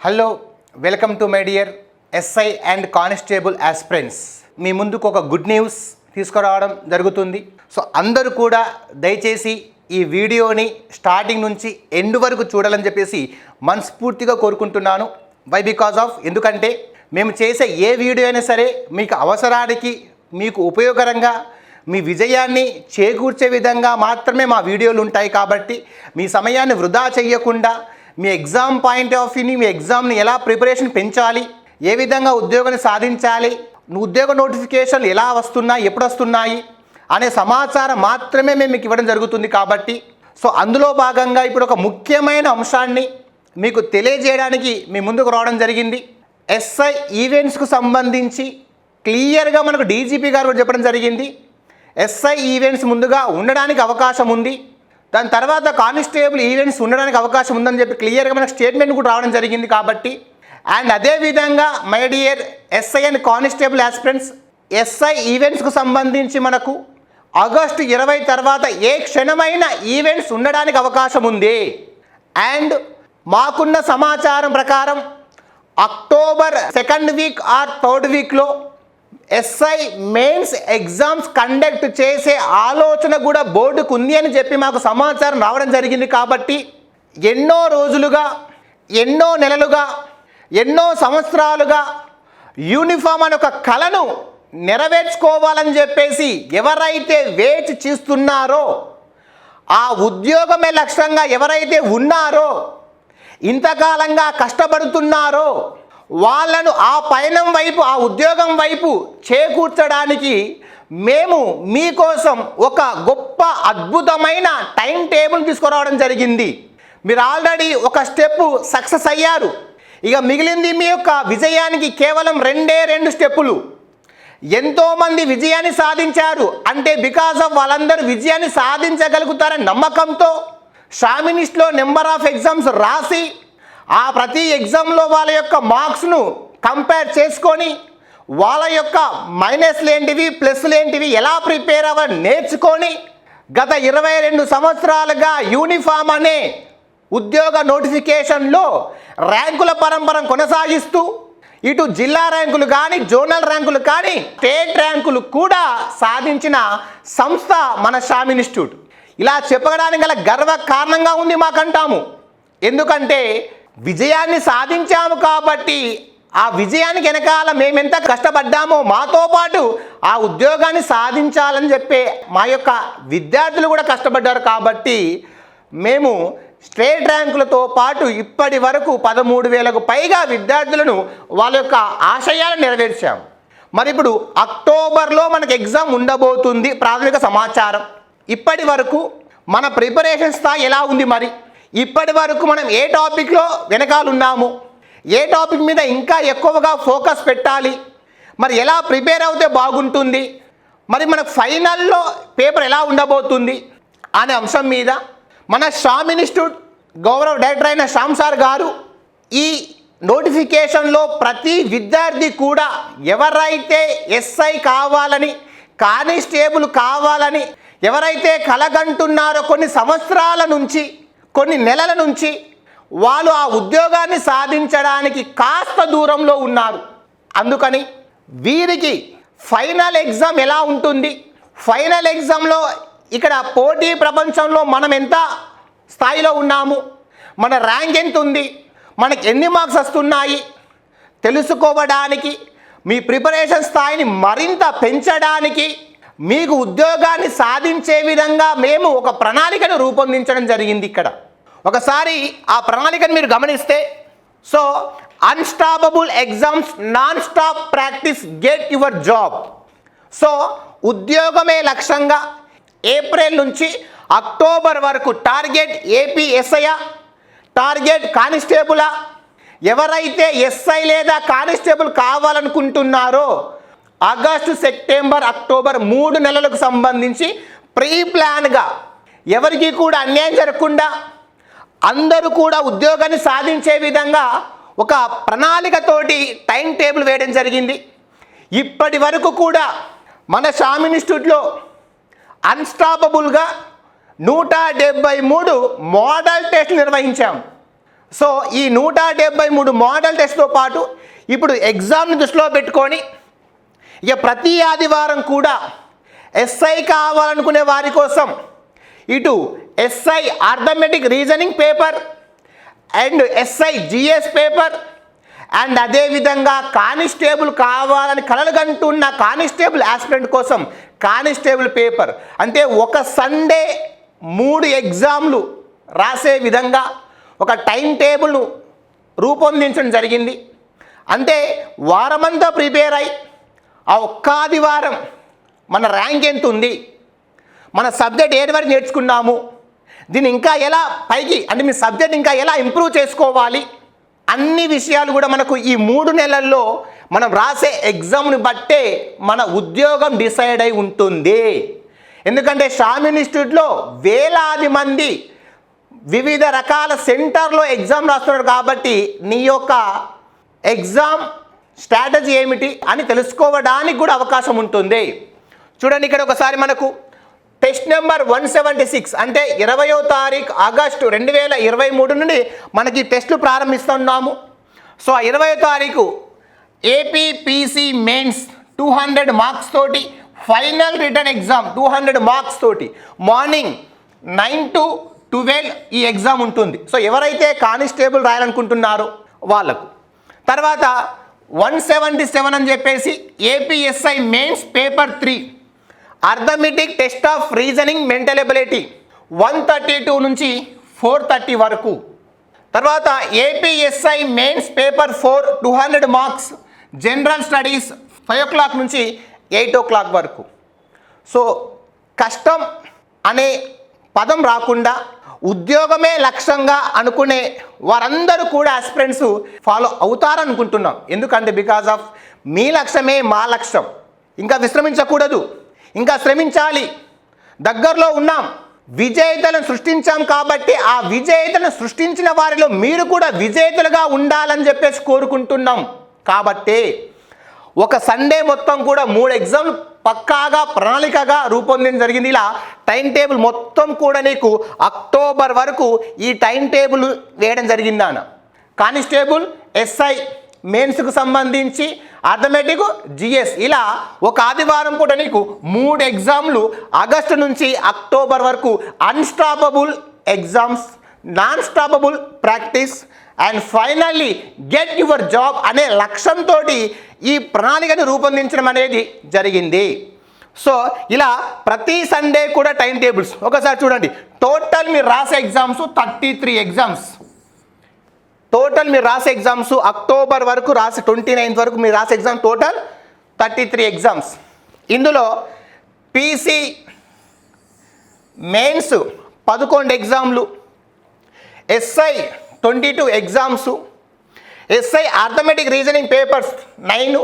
Hello welcome to my dear SI and constable aspirants. మీ ముందుకు ఒక good news తీసుకురావడం జరుగుతుంది. సో అందరూ కూడా దయచేసి ఈ వీడియోని స్టార్టింగ్ నుంచి ఎండ్ వరకు చూడాలని చెప్పేసి మనస్ఫూర్తిగా కోరుకుంటున్నాను. వై బికాజ్ ఆఫ్ ఎందుకంటే మేము చేసే ఏ వీడియో అయినా సరే మీకు అవసరానికి మీకు ఉపయోగకరంగా మీ విజయాన్ని చేకూర్చే విధంగా మాత్రమే మా వీడియోలు ఉంటాయి కాబట్టి మీ సమయాన్ని వృధా చేయకుండా మీ ఎగ్జామ్ పాయింట్ ఆఫ్ వ్యూని మీ ఎగ్జామ్ని ఎలా ప్రిపరేషన్ పెంచాలి? ఏ విధంగా ఉద్యోగాన్ని సాధించాలి? ఉద్యోగ నోటిఫికేషన్లు ఎలా వస్తున్నాయి? ఎప్పుడు వస్తున్నాయి? అనే సమాచారం మాత్రమే మేము మీకు ఇవ్వడం జరుగుతుంది కాబట్టి. సో అందులో భాగంగా ఇప్పుడు ఒక ముఖ్యమైన అంశాన్ని మీకు తెలియజేయడానికి మీ ముందుకు రావడం జరిగింది. ఎస్ఐ ఈవెంట్స్కు సంబంధించి క్లియర్గా మనకు డీజీపీ గారు కూడా చెప్పడం జరిగింది. ఎస్ఐ ఈవెంట్స్ ముందుగా ఉండడానికి అవకాశం ఉంది. దాని తర్వాత కానిస్టేబుల్ ఈవెంట్స్ ఉండడానికి అవకాశం ఉందని చెప్పి క్లియర్గా మనకు స్టేట్మెంట్ కూడా రావడం జరిగింది కాబట్టి. అండ్ అదేవిధంగా my dear SI and constable aspirants SI ఈవెంట్స్కు సంబంధించి మనకు ఆగస్టు ఇరవై తర్వాత ఏ క్షణమైన ఈవెంట్స్ ఉండడానికి అవకాశం ఉంది. అండ్ మాకున్న సమాచారం ప్రకారం October second week or third వీక్లో ఎస్ఐ మెయిన్స్ ఎగ్జామ్స్ కండక్ట్ చేసే ఆలోచన కూడా బోర్డుకు ఉంది అని చెప్పి మాకు సమాచారం రావడం జరిగింది కాబట్టి ఎన్నో రోజులుగా ఎన్నో నెలలుగా ఎన్నో సంవత్సరాలుగా యూనిఫామ్ అనే ఒక కళను నెరవేర్చుకోవాలని చెప్పేసి ఎవరైతే వేచి చూస్తున్నారో ఆ ఉద్యోగమే లక్ష్యంగా ఎవరైతే ఉన్నారో ఇంతకాలంగా కష్టపడుతున్నారో వాళ్ళను ఆ పయనం వైపు ఆ ఉద్యోగం వైపు చేకూర్చడానికి మేము మీకోసం ఒక గొప్ప అద్భుతమైన టైం టేబుల్ తీసుకురావడం జరిగింది. మీరు ఆల్రెడీ ఒక స్టెప్ సక్సెస్ అయ్యారు. ఇక మిగిలింది మీ యొక్క విజయానికి కేవలం రెండే రెండు స్టెప్పులు. ఎంతోమంది విజయాన్ని సాధించారు. అంటే బికాస్ ఆఫ్ వాళ్ళందరూ విజయాన్ని సాధించగలుగుతారని నమ్మకంతో షామినిస్ట్లో నెంబర్ ఆఫ్ ఎగ్జామ్స్ రాసి ఆ ప్రతి ఎగ్జామ్లో వాళ్ళ యొక్క మార్క్స్ను కంపేర్ చేసుకొని వాళ్ళ యొక్క మైనస్లు ఏంటివి ప్లస్లు ఏంటివి ఎలా ప్రిపేర్ అవ్వాలి నేర్చుకొని గత ఇరవై రెండు సంవత్సరాలుగా యూనిఫామ్ అనే ఉద్యోగ నోటిఫికేషన్లో ర్యాంకుల పరంపరం కొనసాగిస్తూ ఇటు జిల్లా ర్యాంకులు కానీ జోనల్ ర్యాంకులు కానీ స్టేట్ ర్యాంకులు కూడా సాధించిన సంస్థ మన షామ్ ఇన్స్టిట్యూట్. ఇలా చెప్పడానికి గల గర్వ కారణంగా ఉంది మాకంటాము. ఎందుకంటే విజయాన్ని సాధించాము కాబట్టి ఆ విజయానికి వెనకాల మేమెంత కష్టపడ్డామో మాతో పాటు ఆ ఉద్యోగాన్ని సాధించాలని చెప్పే మా యొక్క విద్యార్థులు కూడా కష్టపడ్డారు కాబట్టి మేము స్టేట్ ర్యాంకులతో పాటు ఇప్పటి వరకు పదమూడు వేలకు పైగా విద్యార్థులను వాళ్ళ యొక్క ఆశయాలను నెరవేర్చాము. మరి ఇప్పుడు అక్టోబర్లో మనకు ఎగ్జామ్ ఉండబోతుంది ప్రాథమిక సమాచారం. ఇప్పటి వరకు మన ప్రిపరేషన్ స్థాయి ఎలా ఉంది మరి? ఇప్పటి వరకు మనం ఏ టాపిక్లో వెనకాలన్నాము? ఏ టాపిక్ మీద ఇంకా ఎక్కువగా ఫోకస్ పెట్టాలి? మరి ఎలా ప్రిపేర్ అవుతే బాగుంటుంది? మరి మనకు ఫైనల్లో పేపర్ ఎలా ఉండబోతుంది? అనే అంశం మీద మన షామ్ ఇన్స్టిట్యూట్ గౌరవ డైరెక్టర్ అయిన శ్యామ్ సార్ గారు ఈ నోటిఫికేషన్లో ప్రతి విద్యార్థి కూడా ఎవరైతే ఎస్ఐ కావాలని కానిస్టేబుల్ కావాలని ఎవరైతే కలగంటున్నారో కొన్ని సంవత్సరాల నుంచి కొన్ని నెలల నుంచి వాళ్ళు ఆ ఉద్యోగాన్ని సాధించడానికి కాస్త దూరంలో ఉన్నారు. అందుకని వీరికి ఫైనల్ ఎగ్జామ్ ఎలా ఉంటుంది? ఫైనల్ ఎగ్జామ్లో ఇక్కడ పోటీ ప్రపంచంలో మనం ఎంత స్థాయిలో ఉన్నాము? మన ర్యాంక్ ఎంత ఉంది? మనకి ఎన్ని మార్క్స్ వస్తున్నాయి? తెలుసుకోవడానికి మీ ప్రిపరేషన్ స్థాయిని మరింత పెంచడానికి మీకు ఉద్యోగాన్ని సాధించే విధంగా మేము ఒక ప్రణాళికను రూపొందించడం జరిగింది ఇక్కడ. ఒకసారి ఆ ప్రణాళికను మీరు గమనిస్తే so unstoppable exams non stop practice get your job so ఉద్యోగమే లక్ష్యంగా ఏప్రిల్ నుంచి అక్టోబర్ వరకు టార్గెట్ ఏపీఎస్ఐ టార్గెట్ కానిస్టేబులా ఎవరైతే ఎస్ఐ లేదా కానిస్టేబుల్ కావాలనుకుంటున్నారో ఆగస్టు సెప్టెంబర్ అక్టోబర్ మూడు నెలలకు సంబంధించి ప్రీ ప్లాన్గా ఎవరికి కూడా అన్యాయం జరగకుండా అందరూ కూడా ఉద్యోగాన్ని సాధించే విధంగా ఒక ప్రణాళికతోటి టైం టేబుల్ వేయడం జరిగింది. ఇప్పటి వరకు కూడా మన షామ్ ఇన్స్టిట్యూట్లో అన్స్టాపబుల్గా నూట డెబ్బై మూడు మోడల్ టెస్ట్లు నిర్వహించాం. సో ఈ నూట డెబ్బై మూడు మోడల్ టెస్ట్తో పాటు ఇప్పుడు ఎగ్జామ్ని దృష్టిలో పెట్టుకొని ఇక ప్రతి ఆదివారం కూడా ఎస్ఐ కావాలనుకునే వారి కోసం ఇటు SI arithmetic reasoning paper and SI GS paper. And అదేవిధంగా కానిస్టేబుల్ కావాలని కలలుగంటున్న కానిస్టేబుల్ ఆస్పిరెంట్ కోసం కానిస్టేబుల్ పేపర్. అంటే ఒక సండే మూడు ఎగ్జామ్లు రాసే విధంగా ఒక టైం టేబుల్ను రూపొందించడం జరిగింది. అంటే వారమంతా ప్రిపేర్ అయి ఆ ఒక్క ఆదివారం మన ర్యాంక్ ఎంత ఉంది మన సబ్జెక్ట్ ఏది వరకు నేర్చుకున్నాము? దీన్ని ఇంకా ఎలా పైకి అంటే మీ సబ్జెక్ట్ ఇంకా ఎలా ఇంప్రూవ్ చేసుకోవాలి? అన్ని విషయాలు కూడా మనకు ఈ మూడు నెలల్లో మనం రాసే ఎగ్జామ్ని బట్టే మన ఉద్యోగం డిసైడ్ అయి ఉంటుంది. ఎందుకంటే షామ్ ఇన్స్టిట్యూట్లో వేలాది మంది వివిధ రకాల సెంటర్లో ఎగ్జామ్ రాస్తున్నారు కాబట్టి నీ యొక్క ఎగ్జామ్ స్ట్రాటజీ ఏమిటి అని తెలుసుకోవడానికి కూడా అవకాశం ఉంటుంది. చూడండి ఇక్కడ ఒకసారి మనకు test number one seventy six. అంటే ఇరవయో తారీఖు ఆగస్టు రెండు వేల ఇరవై మూడు నుండి మనకి టెస్టులు ప్రారంభిస్తున్నాము. సో ఇరవయో తారీఖు APPC mains two hundred marks తోటి final return exam two hundred marks తోటి మార్నింగ్ నైన్ టు ట్వెల్వ్ ఈ ఎగ్జామ్ ఉంటుంది. సో ఎవరైతే కానిస్టేబుల్ రాయాలనుకుంటున్నారో వాళ్ళకు. తర్వాత వన్ సెవెంటీ సెవెన్ అని చెప్పేసి APSI mains paper three arithmetic test of reasoning mental ability. One thirty two నుంచి ఫోర్ థర్టీ వరకు. తర్వాత APSI mains paper four two hundred marks general studies five o'clock నుంచి ఎయిట్ ఓ క్లాక్ వరకు. So కష్టం అనే పదం రాకుండా ఉద్యోగమే లక్ష్యంగా అనుకునే వారందరూ కూడా ఆస్పిరెంట్స్ ఫాలో అవుతారనుకుంటున్నాం. ఎందుకంటే బికాజ్ ఆఫ్ మీ లక్ష్యమే మా లక్ష్యం. ఇంకా విశ్రమించకూడదు. ఇంకా శ్రమించాలి. దగ్గరలో ఉన్నాం. విజేతలను సృష్టించాం కాబట్టి ఆ విజేతలను సృష్టించిన వారిలో మీరు కూడా విజేతలుగా ఉండాలని చెప్పేసి కోరుకుంటున్నాం. కాబట్టి ఒక సండే మొత్తం కూడా మూడు ఎగ్జామ్లు పక్కాగా ప్రణాళికగా రూపొందించడం జరిగింది. ఇలా టైం టేబుల్ మొత్తం కూడా నీకు అక్టోబర్ వరకు ఈ టైం టేబుల్ వేయడం జరిగిందాన కానిస్టేబుల్ ఎస్ఐ మెయిన్స్కు సంబంధించి అథమెటిక్ జిఎస్ ఇలా ఒక ఆదివారం పూట నీకు మూడు ఎగ్జామ్లు ఆగస్టు నుంచి అక్టోబర్ వరకు unstoppable exams non stoppable practice and finally get your job అనే లక్ష్యంతో ఈ ప్రణాళికను రూపొందించడం అనేది జరిగింది. సో ఇలా ప్రతి సండే కూడా టైం టేబుల్స్ ఒకసారి చూడండి. టోటల్ మీరు రాసే exams thirty three exams total మీరు రాసే ఎగ్జామ్స్ అక్టోబర్ వరకు రాసే ట్వంటీ నైన్త్ వరకు మీరు రాసే exam total thirty three exams ఇందులో పీసీ మెయిన్స్ పదకొండు ఎగ్జామ్లు SI twenty two exams SI arithmetic reasoning papers nine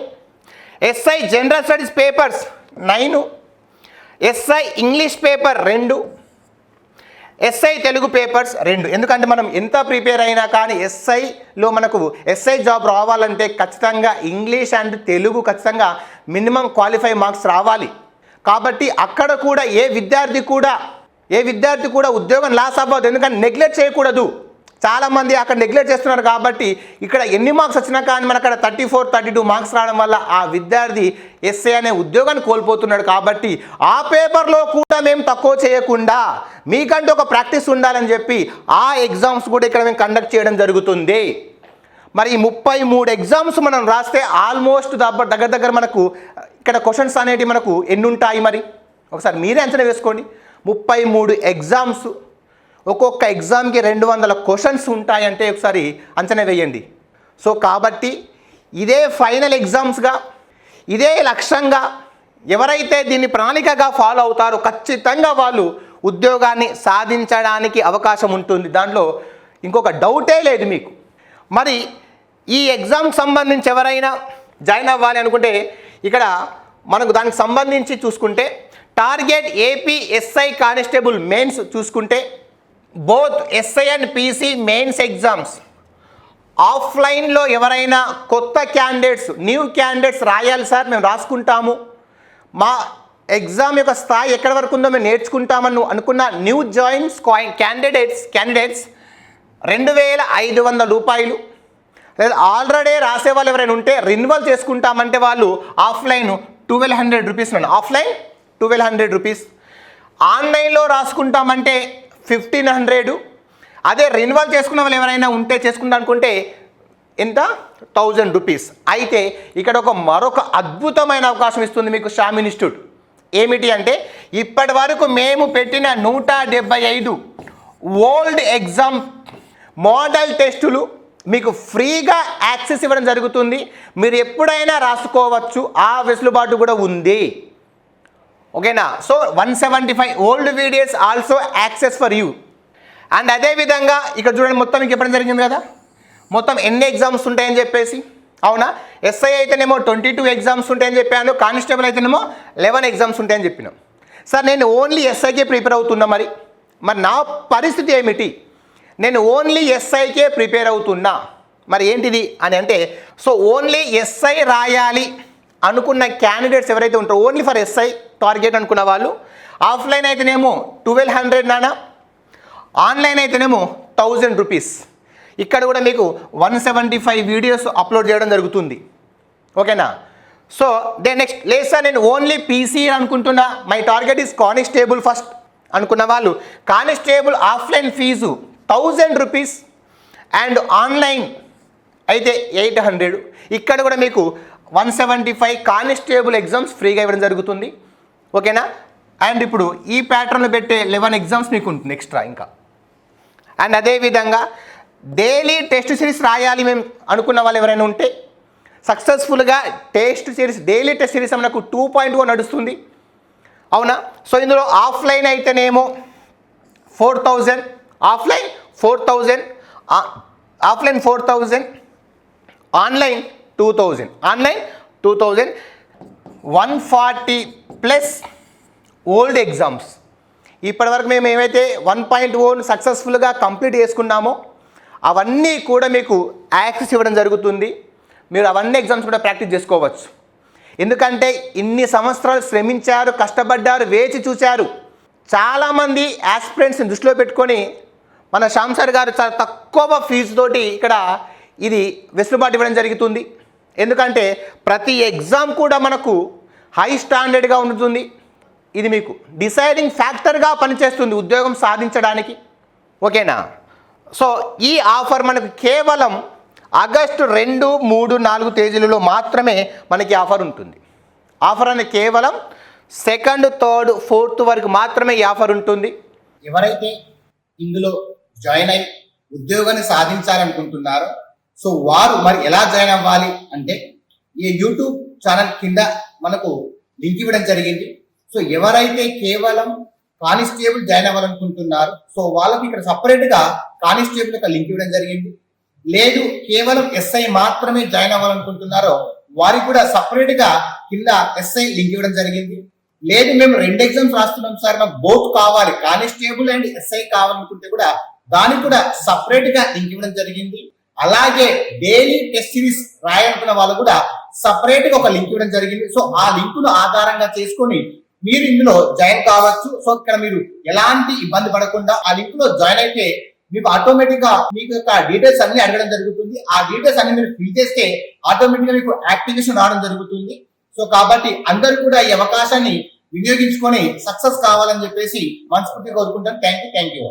SI general studies papers nine SI English paper రెండు ఎస్ఐ తెలుగు పేపర్స్ రెండు. ఎందుకంటే మనం ఎంత ప్రిపేర్ అయినా కానీ ఎస్ఐలో మనకు ఎస్ఐ జాబ్ రావాలంటే ఖచ్చితంగా ఇంగ్లీష్ అండ్ తెలుగు ఖచ్చితంగా మినిమం క్వాలిఫై మార్క్స్ రావాలి. కాబట్టి అక్కడ కూడా ఏ విద్యార్థి కూడా ఏ విద్యార్థి కూడా ఉద్యోగం లాస్ అవ్వదు. ఎందుకంటే నెగ్లెక్ట్ చేయకూడదు. చాలామంది అక్కడ నెగ్లెక్ట్ చేస్తున్నారు కాబట్టి ఇక్కడ ఎన్ని మార్క్స్ వచ్చినా కానీ మన అక్కడ thirty four thirty two marks రావడం వల్ల ఆ విద్యార్థి ఎస్ఏ అనే ఉద్యోగాన్ని కోల్పోతున్నాడు కాబట్టి ఆ పేపర్లో కూడా మేము తక్కువ చేయకుండా మీకంటూ ఒక ప్రాక్టీస్ ఉండాలని చెప్పి ఆ ఎగ్జామ్స్ కూడా ఇక్కడ మేము కండక్ట్ చేయడం జరుగుతుంది. మరి ఈ ముప్పై మూడు ఎగ్జామ్స్ మనం రాస్తే ఆల్మోస్ట్ దగ్గర దగ్గర దగ్గర మనకు ఇక్కడ క్వశ్చన్స్ అనేటివి మనకు ఎన్ని ఉంటాయి మరి? ఒకసారి మీరే అంచనా వేసుకోండి. ముప్పై మూడు ఎగ్జామ్స్ ఒక్కొక్క ఎగ్జామ్కి రెండు వందల క్వశ్చన్స్ ఉంటాయంటే ఒకసారి అంచనా వేయండి. సో కాబట్టి ఇదే ఫైనల్ ఎగ్జామ్స్గా ఇదే లక్ష్యంగా ఎవరైతే దీన్ని ప్రణాళికగా ఫాలో అవుతారో ఖచ్చితంగా వాళ్ళు ఉద్యోగాన్ని సాధించడానికి అవకాశం ఉంటుంది. దాంట్లో ఇంకొక డౌటే లేదు మీకు. మరి ఈ ఎగ్జామ్కి సంబంధించి ఎవరైనా జాయిన్ అవ్వాలి అనుకుంటే ఇక్కడ మనకు దానికి సంబంధించి చూసుకుంటే target AP SI constable mains చూసుకుంటే both SI and PC mains exams. ఆఫ్లైన్లో ఎవరైనా కొత్త క్యాండిడేట్స్ న్యూ క్యాండిడేట్స్ రాయాలి సార్ మేము రాసుకుంటాము. మా ఎగ్జామ్ యొక్క స్థాయి ఎక్కడి వరకు ఉందో మేము నేర్చుకుంటామని అనుకున్న న్యూ జాయిన్స్ క్యాండిడేట్స్ క్యాండిడేట్స్ రెండు వేల ఐదు వందల రూపాయలు. లేదా ఆల్రెడీ రాసే వాళ్ళు ఎవరైనా ఉంటే రిన్యువల్ చేసుకుంటామంటే వాళ్ళు offline twelve hundred rupees madam offline twelve hundred rupees. ఆన్లైన్లో రాసుకుంటామంటే ఫిఫ్టీన్ హండ్రెడ్. అదే రెన్యువల్ చేసుకున్న వాళ్ళు ఎవరైనా ఉంటే చేసుకుంటా అనుకుంటే ఎంత? Thousand rupees. అయితే ఇక్కడ ఒక మరొక అద్భుతమైన అవకాశం ఇస్తుంది మీకు షామ్ ఇన్స్టిట్యూట్. ఏమిటి అంటే ఇప్పటి వరకు మేము పెట్టిన నూట డెబ్బై ఐదు ఓల్డ్ ఎగ్జామ్ మోడల్ టెస్టులు మీకు ఫ్రీగా యాక్సెస్ ఇవ్వడం జరుగుతుంది. మీరు ఎప్పుడైనా రాసుకోవచ్చు. ఆ వెసులుబాటు కూడా ఉంది. ఓకేనా? So one seventy five old videos also access for you and అదేవిధంగా ఇక్కడ చూడండి మొత్తం మీకు చెప్పడం జరిగింది కదా? మొత్తం ఎన్ని ఎగ్జామ్స్ ఉంటాయని చెప్పేసి? అవునా? ఎస్ఐ అయితేనేమో ట్వంటీ టూ ఎగ్జామ్స్ ఉంటాయని చెప్పాను. కానిస్టేబుల్ అయితేనేమో లెవెన్ ఎగ్జామ్స్ ఉంటాయని చెప్పినాం. సార్ నేను ఓన్లీ ఎస్ఐకే ప్రిపేర్ అవుతున్నా మరి. మరి నా పరిస్థితి ఏమిటి? నేను ఓన్లీ ఎస్ఐకే ప్రిపేర్ అవుతున్నా. మరి ఏంటిది? అని అంటే సో ఓన్లీ ఎస్ఐ రాయాలి అనుకున్న క్యాండిడేట్స్ ఎవరైతే ఉంటారో ఓన్లీ ఫర్ ఎస్ఐ టార్గెట్ అనుకున్న వాళ్ళు. ఆఫ్లైన్ అయితేనేమో ట్వెల్వ్ హండ్రెడ్ నానా ఆన్లైన్ అయితేనేమో థౌజండ్ రూపీస్ ఇక్కడ కూడా మీకు one seventy five videos upload చేయడం జరుగుతుంది. ఓకేనా సో దే నెక్స్ట్ లేదు సార్ నేను ఓన్లీ పీసీ అనుకుంటున్నా. My target is constable first అనుకున్న వాళ్ళు. Constable offline fee thousand rupees and online అయితే ఎయిట్ హండ్రెడ్ ఇక్కడ కూడా మీకు one seventy five constable exams ఫ్రీగా ఇవ్వడం జరుగుతుంది. ఓకేనా? అండ్ ఇప్పుడు ఈ ప్యాటర్న్లో పెట్టే లెవెన్ ఎగ్జామ్స్ మీకు ఉంటుంది ఎక్స్ట్రా ఇంకా. అండ్ అదేవిధంగా డైలీ టెస్ట్ సిరీస్ రాయాలి మేము అనుకున్న వాళ్ళు ఎవరైనా ఉంటే సక్సెస్ఫుల్గా test series daily test series మనకు టూ పాయింట్ వన్ నడుస్తుంది. అవునా? సో ఇందులో ఆఫ్లైన్ అయితేనేమో four thousand offline four thousand offline four thousand online two thousand online two thousand one forty plus old exams ఇప్పటివరకు మేము ఏమైతే వన్ పాయింట్ ఓన్ సక్సెస్ఫుల్గా complete చేసుకున్నామో అవన్నీ కూడా మీకు యాక్సెస్ ఇవ్వడం జరుగుతుంది. మీరు అవన్నీ ఎగ్జామ్స్ కూడా ప్రాక్టీస్ చేసుకోవచ్చు. ఎందుకంటే ఇన్ని సంవత్సరాలు శ్రమించారు కష్టపడ్డారు వేచి చూశారు. చాలామంది యాస్పిరెంట్స్ని దృష్టిలో పెట్టుకొని మన శ్యామ్ సార్ గారు చాలా తక్కువ ఫీజుతోటి ఇక్కడ ఇది వెసులుబాటు ఇవ్వడం జరుగుతుంది. ఎందుకంటే ప్రతి ఎగ్జామ్ కూడా మనకు హై స్టాండర్డ్గా ఉంటుంది. ఇది మీకు డిసైడింగ్ ఫ్యాక్టర్గా పనిచేస్తుంది ఉద్యోగం సాధించడానికి. ఓకేనా? సో ఈ ఆఫర్ మనకు కేవలం ఆగస్టు రెండు మూడు నాలుగు తేదీలలో మాత్రమే మనకి ఆఫర్ ఉంటుంది. ఆఫర్ అనేది కేవలం సెకండ్ థర్డ్ ఫోర్త్ వరకు మాత్రమే ఈ ఆఫర్ ఉంటుంది. ఎవరైతే ఇందులో జాయిన్ అయి ఉద్యోగాన్ని సాధించాలనుకుంటున్నారో సో వారు మరి ఎలా జాయిన్ అవ్వాలి అంటే ఈ యూట్యూబ్ ఛానల్ కింద మనకు లింక్ ఇవ్వడం జరిగింది. సో ఎవరైతే కేవలం కానిస్టేబుల్ జాయిన్ అవ్వాలనుకుంటున్నారు సో వాళ్ళకి ఇక్కడ సపరేట్గా కానిస్టేబుల్ యొక్క లింక్ ఇవ్వడం జరిగింది. లేదు కేవలం ఎస్ఐ మాత్రమే జాయిన్ అవ్వాలనుకుంటున్నారో వారికి కూడా సపరేట్గా కింద ఎస్ఐ లింక్ ఇవ్వడం జరిగింది. లేదు మేము రెండు ఎగ్జామ్స్ రాస్తున్నాం సార్ మాకు బోత్ కావాలి. కానిస్టేబుల్ అండ్ ఎస్ఐ కావాలనుకుంటే కూడా దానికి కూడా సపరేట్గా లింక్ ఇవ్వడం జరిగింది. అలాగే డైలీ టెస్ట్ సిరీస్ రాయాలనుకున్న వాళ్ళు కూడా సపరేట్గా ఒక లింక్ ఇవ్వడం జరిగింది. సో ఆ లింక్ను ఆధారంగా చేసుకొని మీరు ఇందులో జాయిన్ కావచ్చు. సో ఇక్కడ మీరు ఎలాంటి ఇబ్బంది పడకుండా ఆ లింక్లో జాయిన్ అయితే మీకు ఆటోమేటిక్గా మీకు యొక్క డీటెయిల్స్ అన్ని అడగడం జరుగుతుంది. ఆ డీటెయిల్స్ అన్ని మీరు ఫిల్ చేస్తే ఆటోమేటిక్గా మీకు యాక్టివేషన్ రావడం జరుగుతుంది. సో కాబట్టి అందరూ కూడా ఈ అవకాశాన్ని వినియోగించుకొని సక్సెస్ కావాలని చెప్పేసి మనస్ఫూర్తిగా కోరుకుంటాను. Thank you thank you